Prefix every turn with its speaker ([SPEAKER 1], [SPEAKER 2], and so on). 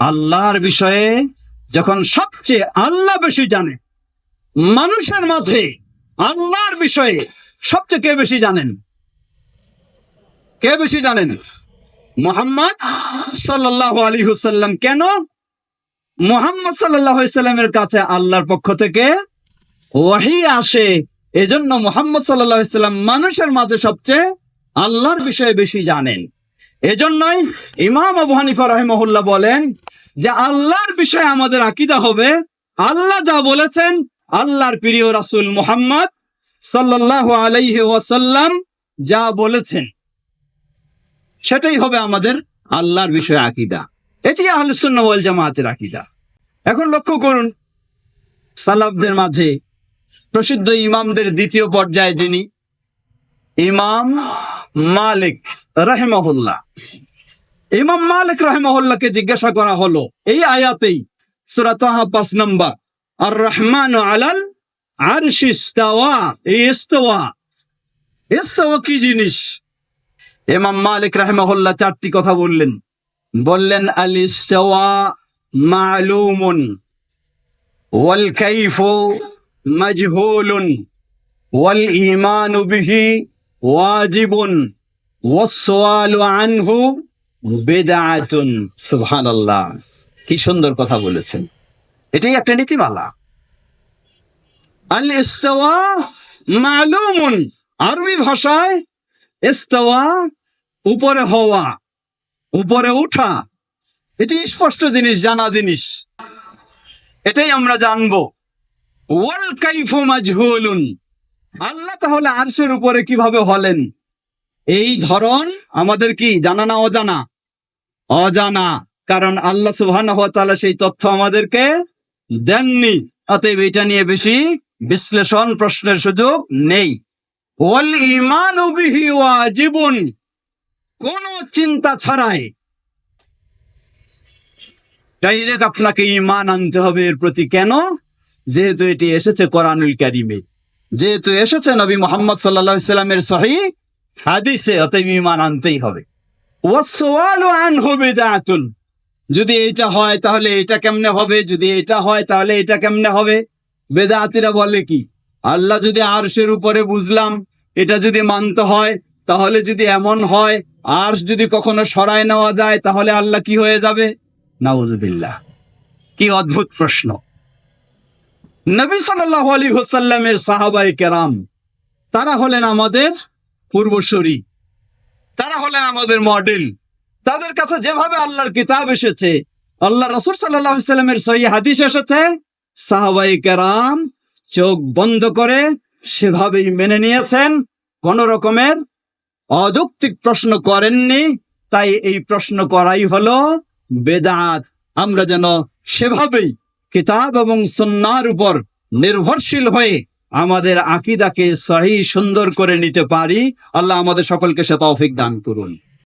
[SPEAKER 1] আল্লাহর বিষয়ে যখন সবচেয়ে আল্লাহ বেশি জানে, মানুষের মাঝে আল্লাহর বিষয়ে সবচেয়ে কে বেশি জানেন? কে বেশি জানেন? মোহাম্মদ সাল্লাহ আলী হুসাল্লাম কেন? মোহাম্মদ সাল্লাহ সাল্লামের কাছে আল্লাহর পক্ষ থেকে ওয়াহি আসে। এজন্য মোহাম্মদ সাল্লাহ মানুষের মাঝে সবচেয়ে আল্লাহর বিষয়ে বেশি জানেন। এজন্যই ইমাম আবু হানিফা রহমহুল্লাহ বলেন যে আল্লাহর বিষয়ে আমাদের আকিদা হবে, আল্লাহ যা বলেছেন আল্লাহর প্রিয় রাসূল মুহাম্মদ সাল্লাল্লাহু আলাইহি ওয়াসাল্লাম যা বলেছেন। সেটাই হবে আমাদের আল্লাহর বিষয়ে আকিদা। এটি আহলুস সুন্নাহ ওয়াল জামাতের আকিদা। এখন লক্ষ্য করুন, সালাফদের মাঝে প্রসিদ্ধ ইমামদের দ্বিতীয় পর্যায়ে যিনি, ইমাম মালিক রাহেমাহুল্লাহ। ইমাম মালিক রাহেমাহুল্লাহকে জিজ্ঞাসা করা হলো, এই আয়াতেই সূরা তাহা পাঁচ নম্বর আর রহমান আলাল আরশ ইস্তাওয়া। এই ইস্তাওয়া ইস্তাওয়া কি জিনিস? ইমাম মালিক রাহেমাহুল্লাহ চারটি কথা বললেন। বললেন, আল ইস্তাওয়া মালুমুন, ওয়াল কাইফু মাজহুলুন, ওয়াল ঈমানু বিহি ওয়াজিবুন। কি সুন্দর কথা বলেছেন। এটাই একটা নীতিমালা। আল ইস্তাওয়া মালুমুন। আরবি ভাষায় ইস্তাওয়া উপরে হওয়া, উপরে উঠা। এটি স্পষ্ট জিনিস, জানা জিনিস। এটাই আমরা জানব। ওয়াল কাইফু মাজহুলুন। আল্লাহ তাহলে আরশের উপরে কীভাবে হলেন? এই ধরন আমাদের কি? জানা না অজানা? অজানা। কারণ আল্লাহ তাআলা সেই তথ্য আমাদেরকে দেননি। অতএব এটা নিয়ে বেশি বিশ্লেষণ প্রশ্নের সুযোগ নেই। ওয়াজিবুন। কোন চিন্তা ছাড়াই ডাইরেক্ট আপনাকে ইমান আনতে হবে এর প্রতি কেন? যেহেতু এটি এসেছে কোরআনুল কারিমে। যেহেতু এসেছে নবী মোহাম্মদ সাল্লাহ সাল্লামের সহি হাদিসে অতএব ঈমান আনতেই হবে। যদি এটা হয় তাহলে এটা কেমনে হবে? যদি এটা হয় তাহলে এটা কেমনে হবে? বেদাতিরা বলে কি, আল্লাহ যদি আরশের উপরে বুঝলাম, এটা যদি মানতে হয়, তাহলে যদি এমন হয়, আরশ যদি কখনো সরায় নেওয়া যায়, তাহলে আল্লাহ কি হয়ে যাবে? নাউজুবিল্লাহ কি অদ্ভুত প্রশ্ন। নবী সাল্লাল্লাহু আলাইহি ওয়াসাল্লামের সাহাবায়ে কেরাম, তারা হলেন আমাদের পূর্বসূরি। তারা হলেন আমাদের মডেল তাদের কাছে যেভাবে আল্লাহর কিতাব এসেছে আল্লাহ রসুল সাল্লামের সহি হাদিস এসেছে সাহাবাই কেরাম চোখ বন্ধ করে সেভাবেই মেনে নিয়েছেন, কোন রকমের অযৌক্তিক প্রশ্ন করেননি, তাই এই প্রশ্ন করাই হলো বেদাত। আমরা যেন সেভাবেই কিতাব এবং সন্ন্যার উপর নির্ভরশীল হয়ে আমাদের আকিদাকে সহি সুন্দর করে নিতে পারি আল্লাহ আমাদের সকলকে সে তৌফিক দান করুন।